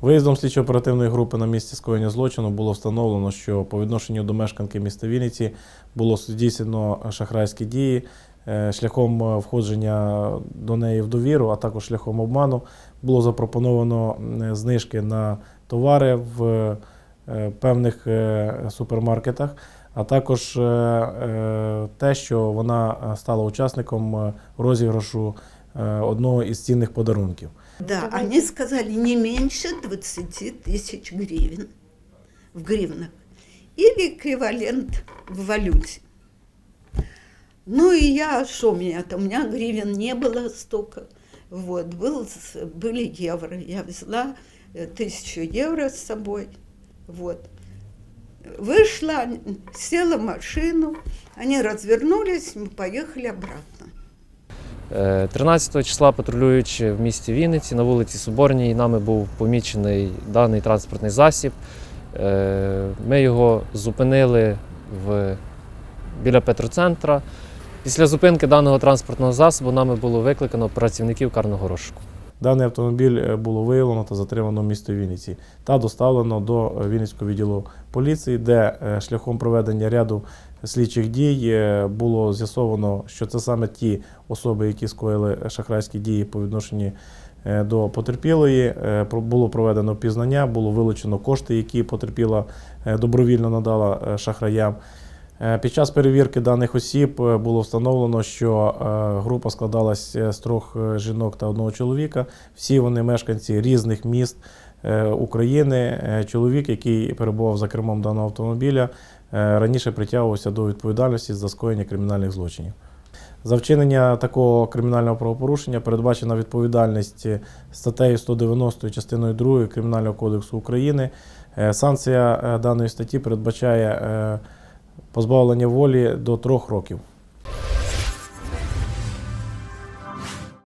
Виїздом слідчо-оперативної групи на місці скоєння злочину було встановлено, що по відношенню до мешканки міста Вінниці було здійснено шахрайські дії е, шляхом е, входження до неї в довіру, а також шляхом обману. Було запропоновано знижки на товари в е, певних супермаркетах, а також те, що вона стала учасником розіграшу одного із цінних подарунків. Да, они сказали не меньше 20 тысяч гривен в гривнах или эквивалент в валюте. Ну и я, что у меня-то, у меня гривен не было столько, вот, был, с- были евро, я взяла э, тысячу евро с собой, вот. Вышла, села в машину, они развернулись, мы поехали обратно. Е, 13 числа патрулюючи в місті Вінниці на вулиці Соборній, нами був помічений даний транспортний засіб. Е, Ми його зупинили в, біля Петроцентра. Після зупинки даного транспортного засобу нами було викликано працівників карного розшуку. Даний автомобіль е, було виявлено та затримано в місті Вінниці та доставлено до е, Вінницького відділу поліції, де е, шляхом проведення ряду слідчих дій було з'ясовано, що це саме ті особи, які скоїли шахрайські дії по відношенню до потерпілої. Було проведено впізнання, було вилучено кошти, які потерпіла добровільно надала шахраям. Е, Під час перевірки даних осіб е, було встановлено, що е, група складалась е, з трьох жінок та одного чоловіка. Всі вони мешканці різних міст України. Чоловік, який перебував за кермом даного автомобіля, раніше притягувався до відповідальності за скоєння кримінальних злочинів. За вчинення такого кримінального правопорушення передбачена відповідальність статтею 190 частиною 2 Кримінального кодексу України. Санкція даної статті передбачає позбавлення волі до трьох років.